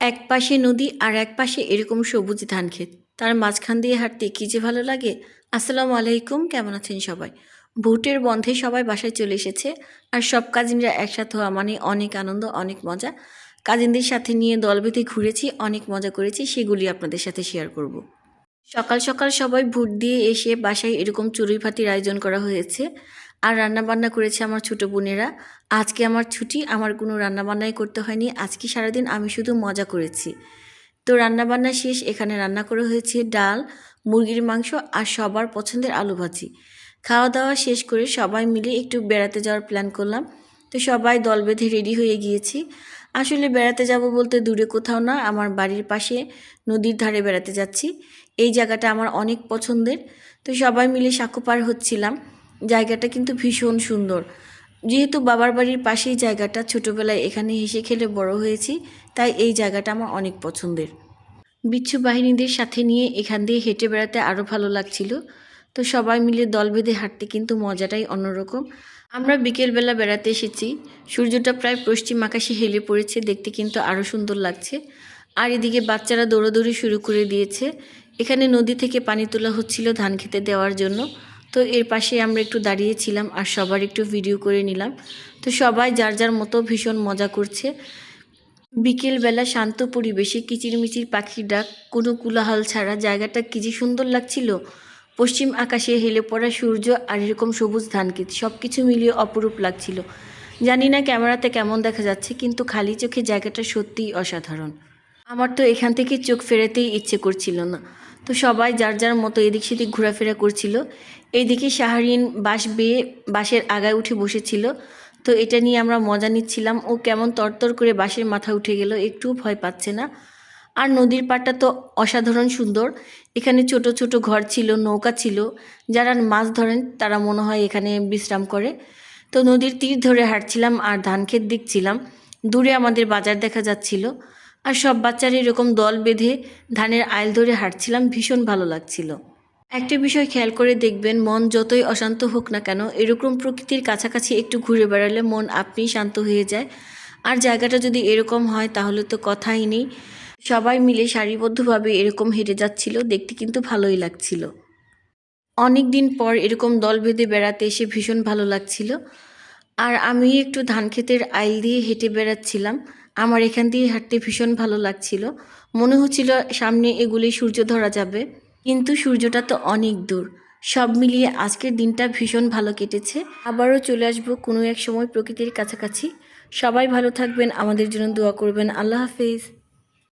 এক পাশে নদী আর এক পাশে এরকম সবুজ ধান ক্ষেত। তার মাঝখান দিয়ে হাঁটতে কী যে ভালো লাগে? আসসালামু আলাইকুম, কেমন আছেন সবাই? ভোটের বন্ধে সবাই বাসায় চলে এসেছে আর সব কাজিনরা একসাথে হওয়া মানে অনেক আনন্দ, অনেক মজা। কাজিনদের সাথে নিয়ে দল বেঁধে ঘুরেছি, অনেক মজা করেছি, সেগুলি আপনাদের সাথে শেয়ার করব। সকাল সকাল সবাই ভোট দিয়ে এসে বাসায় এরকম চড়ুই ভাতির আয়োজন করা হয়েছে। আর রান্না বান্না করেছে আমার ছোট বোনেরা। আজকে আমার ছুটি, আমার কোনো রান্না বান্নাই করতে হয়নি। আজকে সারাদিন আমি শুধু মজা করেছি। তো রান্না বান্না শেষ, এখানে রান্না করা হয়েছে ডাল, মুরগির মাংস আর সবার পছন্দের আলু ভাজি। খাওয়া দাওয়া শেষ করে সবাই মিলে একটু বেড়াতে যাওয়ার প্ল্যান করলাম। তো সবাই দল বেঁধে রেডি হয়ে গিয়েছি। আসলে বেড়াতে যাব বলতে দূরে কোথাও না, আমার বাড়ির পাশে নদীর ধারে বেড়াতে যাচ্ছি। এই জায়গাটা আমার অনেক পছন্দের। তো সবাই মিলে সাঁকো পার হচ্ছিলাম। জায়গাটা কিন্তু ভীষণ সুন্দর। যেহেতু বাবার বাড়ির পাশেই জায়গাটা, ছোটোবেলায় এখানে হেসে খেলে বড় হয়েছি, তাই এই জায়গাটা আমার অনেক পছন্দের। বিচ্ছু বাহিনীদের সাথে নিয়ে এখান দিয়ে হেঁটে বেড়াতে আরও ভালো লাগছিল। তো সবাই মিলে দল বেঁধে হাঁটতে কিন্তু মজাটাই অন্যরকম। আমরা বিকেলবেলা বেড়াতে এসেছি। সূর্যটা প্রায় পশ্চিম আকাশে হেলে পড়েছে, দেখতে কিন্তু আরও সুন্দর লাগছে। আর এদিকে বাচ্চারা দৌড়াদৌড়ি শুরু করে দিয়েছে। এখানে নদী থেকে পানি তোলা হচ্ছিল ধান খেতে দেওয়ার জন্য। তো এর পাশে আমরা একটু দাঁড়িয়েছিলাম আর সবার একটু ভিডিও করে নিলাম। তো সবাই যার যার মতো ভীষণ মজা করছে। বিকেলবেলা শান্ত পরিবেশে কিচিরমিচির পাখির ডাক, কোনো কোলাহল ছাড়া জায়গাটা কি যে সুন্দর লাগছিল। পশ্চিম আকাশে হেলে পড়া সূর্য আর এরকম সবুজ ধানক্ষেত সব কিছু মিলিয়ে অপরূপ লাগছিল। জানি না ক্যামেরাতে কেমন দেখা যাচ্ছে, কিন্তু খালি চোখে জায়গাটা সত্যিই অসাধারণ। আমার তো এখান থেকে চোখ ফেরাতেই ইচ্ছে করছিল না। তো সবাই যার যার মতো এদিক সেদিক ঘোরাফেরা করছিল। এইদিকে শাহরিন বাঁশ বেয়ে বাঁশের আগায় উঠে বসেছিল। তো এটা নিয়ে আমরা মজা নিচ্ছিলাম। ও কেমন তরতর করে বাঁশের মাথা উঠে গেল একটু ভয় পাচ্ছে না। আর নদীর পাড়টা তো অসাধারণ সুন্দর। এখানে ছোট ছোট ঘর ছিল, নৌকা ছিল। যারা মাছ ধরেন তারা মনে হয় এখানে বিশ্রাম করে। তো নদীর তীর ধরে হাঁটছিলাম আর ধান ক্ষেত দেখছিলাম। দূরে আমাদের বাজার দেখা যাচ্ছিল। আর সব বাচ্চারা এরকম দল বেঁধে ধানের আইল ধরে হাঁটছিলাম, ভীষণ ভালো লাগছিল। একটা বিষয় খেয়াল করে দেখবেন, মন যতই অশান্ত হোক না কেন, এরকম প্রকৃতির কাছাকাছি একটু ঘুরে বেড়ালে মন আপনিই শান্ত হয়ে যায়। আর জায়গাটা যদি এরকম হয়, তাহলে তো কথাই নেই। সবাই মিলে সারিবদ্ধভাবে এরকম হেঁটে যাচ্ছিল, দেখতে কিন্তু ভালোই লাগছিল। অনেক দিন পর এরকম দল বেঁধে বেড়াতে এসে ভীষণ ভালো লাগছিল। আর আমি একটু ধান ক্ষেতের আইল দিয়ে হেঁটে বেড়াচ্ছিলাম। আমার এখান দিয়ে হাঁটতে ভীষণ ভালো লাগছিল। মনে হচ্ছিল সামনে এগুলি সূর্য ধরা যাবে। কিন্তু সূর্যটা তো অনেক দূর। সব মিলিয়ে আজকের দিনটা ভীষণ ভালো কেটেছে। আবারও চলে আসব কোনো এক সময় প্রকৃতির কাছাকাছি। সবাই ভালো থাকবেন, আমাদের জন্য দোয়া করবেন। আল্লাহ হাফেজ।